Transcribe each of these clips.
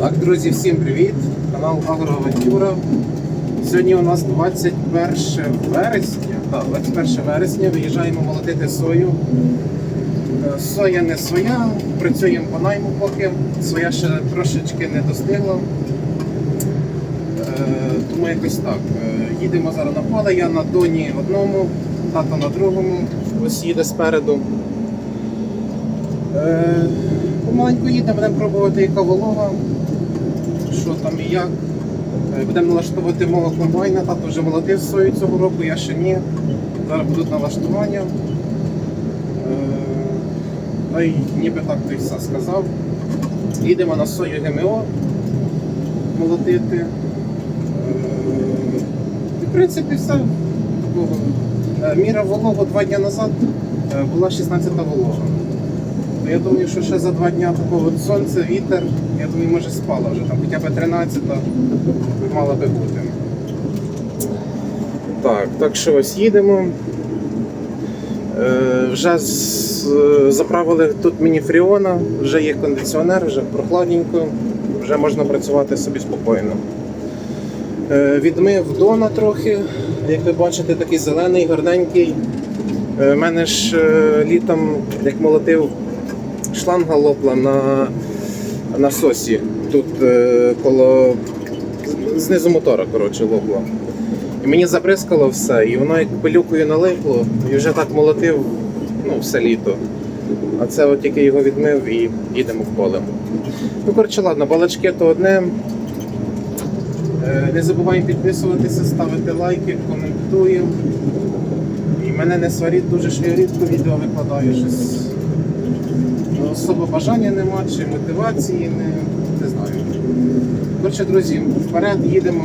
Так, друзі, всім привіт! Канал Агроавантюра. Сьогодні у нас 21 вересня. Так, 21 вересня виїжджаємо молотити сою. Е, Соя не своя, працюємо по найму поки. Своя ще трошечки не достигла. Е, Тому якось так. Е, Їдемо зараз на поле. Я на доні одному, тато на другому. Ось їде спереду. Помаленьку їдемо, будемо пробувати, яка волога, що там і як. Е, Будемо налаштовувати мого комбайна, тато вже молотив сою цього року, я ще ні. Зараз будуть налаштування. Е, Та й ніби так той все сказав. Їдемо на сою ГМО молотити. Е, і, В принципі, все. Міра вологу два дні назад була 16 волога. То Я думаю, що ще за два дні такого сонце, вітер, я думаю, може спала вже там хоча б 13 мала би бути. Так, так що ось їдемо. Е, вже з- е, заправили тут мені фріона, вже є кондиціонер, вже прохладненько, вже можна працювати собі спокійно. Е, відмив дона трохи, як ви бачите, такий зелений, гарненький. У мене ж е, літом, як молотив, шланга лопла на насосі. Тут е, коло знизу мотора, коротше, лопла. І мені забризкало все, і воно як пилюкою налипло, і вже так молотив ну, все літо. А це от тільки його відмив і їдемо в поле. Ну, коротше, ладно, балачки то одне. Е, Не забуваємо підписуватися, ставити лайки, коментуємо. І мене не сваріть дуже що я рідко відео викладаю щось. Особо бажання нема, чи мотивації, не, не знаю. Коротше, друзі, вперед їдемо,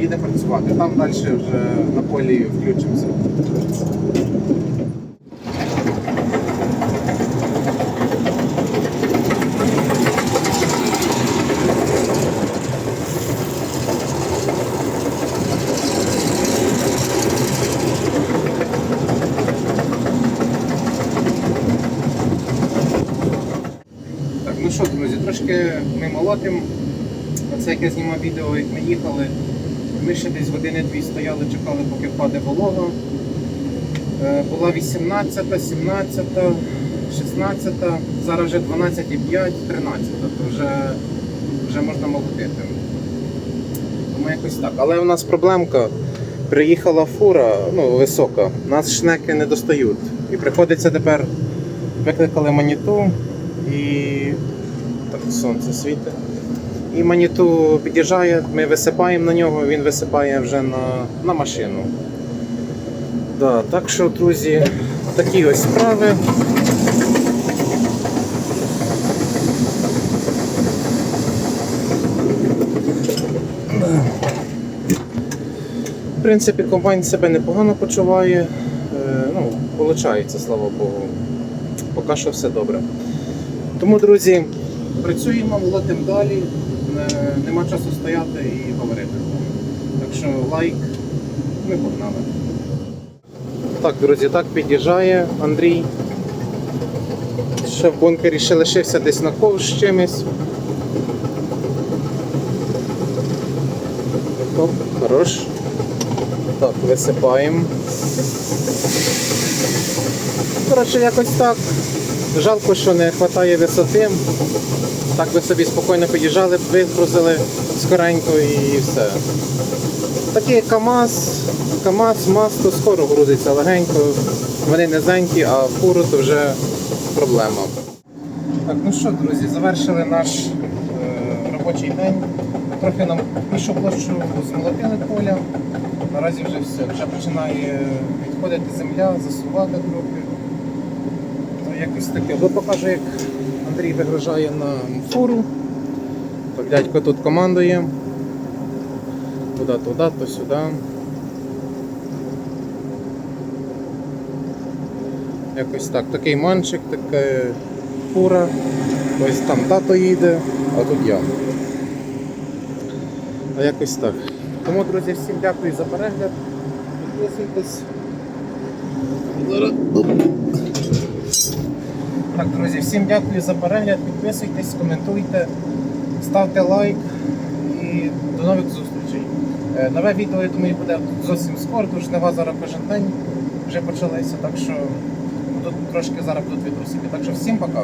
їдемо працювати. Там далі вже на полі включимося. Ну що, друзі, трошки ми молотимо. Оце як я знімав відео, як ми їхали. Ми ще десь години-дві стояли, чекали, поки впаде волога. Е, Була 18, 17, 16, зараз вже 12,5, 13, то вже, вже можна молотити. Тому якось так. Але у нас проблемка. Приїхала фура, ну, висока, нас шнеки не достають. І приходиться тепер викликали маніту і так сонце світить. І маніту під'їжджає, ми висипаємо на нього, він висипає вже на, на машину. Да, так що, друзі, такі ось справи. В принципі, комбайн себе непогано почуває. Е, Ну, виходить, слава Богу. Поки що все добре. Тому, друзі, працюємо, молотимо далі. Нема часу стояти і говорити. Так що лайк, ми погнали. Так, друзі, так під'їжджає Андрій. Ще в бункері ще лишився десь на ковш з чимось. Оп, хорош. Так, висипаємо. Коротше, якось так. Жалко, що не вистачає висоти. Так би собі спокійно під'їжджали, вигрузили скоренько і все. Такий КАМАЗ, КАМАЗ, МАЗ, то скоро грузиться легенько. Вони низенькі, а фуру то вже проблема. Так, ну що, друзі, завершили наш е, робочий день. Трохи нам більшу площу змолотили поля. Наразі вже все. Вже починає відходити земля, засувати трохи. Якось таке. Бо покажу, як Андрій вигружає на фуру. Так дядько тут командує. Туди, туди, то сюди. Якось так. Такий манчик, така фура. Ось там тато їде, а тут я. А якось так. Тому, друзі, всім дякую за перегляд. Підписуйтесь. Так, друзі, всім дякую за перегляд. Підписуйтесь, коментуйте, ставте лайк і до нових зустрічей. Е, Нове відео, я думаю, буде зовсім скоро, тому що жнива зараз кожен день вже почалися, так що тут трошки зараз будуть відросики. Так що всім пока.